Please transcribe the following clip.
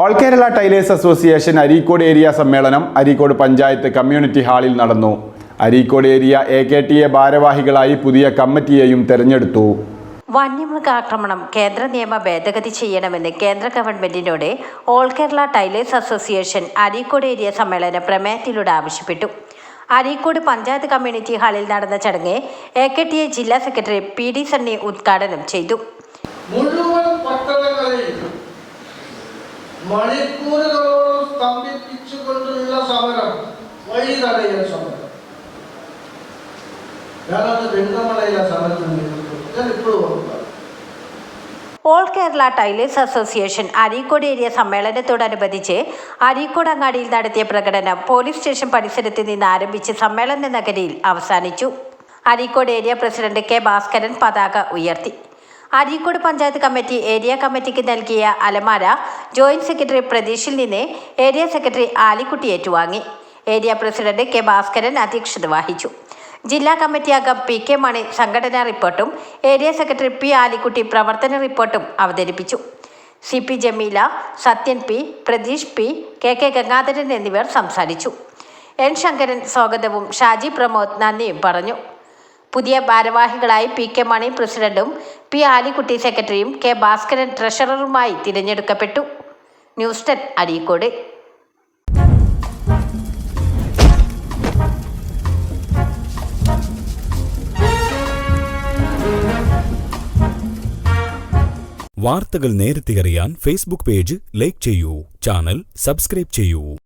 All Kerala tailors association Areekode area സമ്മേളനം Areekode panchayat community ഹാളിൽ നടന്നു. Areekode area A K T A ഭാരവാഹികളായി പുതിയ കമ്മിറ്റിയെയും തെരഞ്ഞെടുത്തു. വന്യമൃഗാക്രമണം കേന്ദ്ര നിയമ ഭേദഗതി ചെയ്യണമെന്ന് കേന്ദ്ര ഗവൺമെന്റിനോട് all Kerala tailors association Areekode area സമ്മേളന പ്രമേയത്തിലൂടെ ആവശ്യപ്പെട്ടു. അരീക്കോട് പഞ്ചായത്ത് കമ്മ്യൂണിറ്റി ഹാളിൽ നടന്ന ചടങ്ങ് എ കെ ടി എ ജില്ലാ സെക്രട്ടറി പി ഡി സണ്ണി ഉദ്ഘാടനം ചെയ്തു. മുഴുവൻ പട്ടണങ്ങളെയും മണിക്കൂറുകളോളം സ്തംഭിപ്പിച്ചുകൊണ്ടുള്ള സമരം വഴി തടയൽ സമരം. ഞാനത് വെങ്കമലയിലെ സമരത്തിൽ ഞാൻ ഇപ്പോഴും ഓർക്കുക all Kerala tailors association Areekode area സമ്മേളനത്തോടനുബന്ധിച്ച് Areekode അങ്ങാടിയിൽ നടത്തിയ പ്രകടനം പോലീസ് സ്റ്റേഷൻ പരിസരത്ത് നിന്ന് ആരംഭിച്ച് സമ്മേളന നഗരിയിൽ അവസാനിച്ചു. Areekode area president K Bhaskaran പതാക ഉയർത്തി. അരീക്കോട് പഞ്ചായത്ത് കമ്മിറ്റി ഏരിയ കമ്മിറ്റിക്ക് നൽകിയ അലമാര ജോയിന്റ് സെക്രട്ടറി പ്രതീഷിൽ നിന്ന് ഏരിയ സെക്രട്ടറി ആലിക്കുട്ടി ഏറ്റുവാങ്ങി. ഏരിയ പ്രസിഡന്റ് കെ ഭാസ്കരൻ അധ്യക്ഷത വഹിച്ചു. ജില്ലാ കമ്മിറ്റി അംഗം പി കെ മണി സംഘടനാ റിപ്പോർട്ടും ഏരിയ സെക്രട്ടറി പി ആലിക്കുട്ടി പ്രവർത്തന റിപ്പോർട്ടും അവതരിപ്പിച്ചു. C P Jameela Sathyan P Pratheesh P K K Gangadharan എന്നിവർ സംസാരിച്ചു. എൻ ശങ്കരൻ സ്വാഗതവും ഷാജി പ്രമോദ് നന്ദിയും പറഞ്ഞു. പുതിയ ഭാരവാഹികളായി പി കെ മണി പ്രസിഡന്റും പി ആലിക്കുട്ടി സെക്രട്ടറിയും കെ ഭാസ്കരൻ ട്രഷററുമായി തിരഞ്ഞെടുക്കപ്പെട്ടു. News ten Areekode. വാർത്തകൾ നേരത്തെ അറിയാൻ ഫേസ്ബുക്ക് പേജ് ലൈക്ക് ചെയ്യൂ. ചാനൽ സബ്സ്ക്രൈബ് ചെയ്യൂ.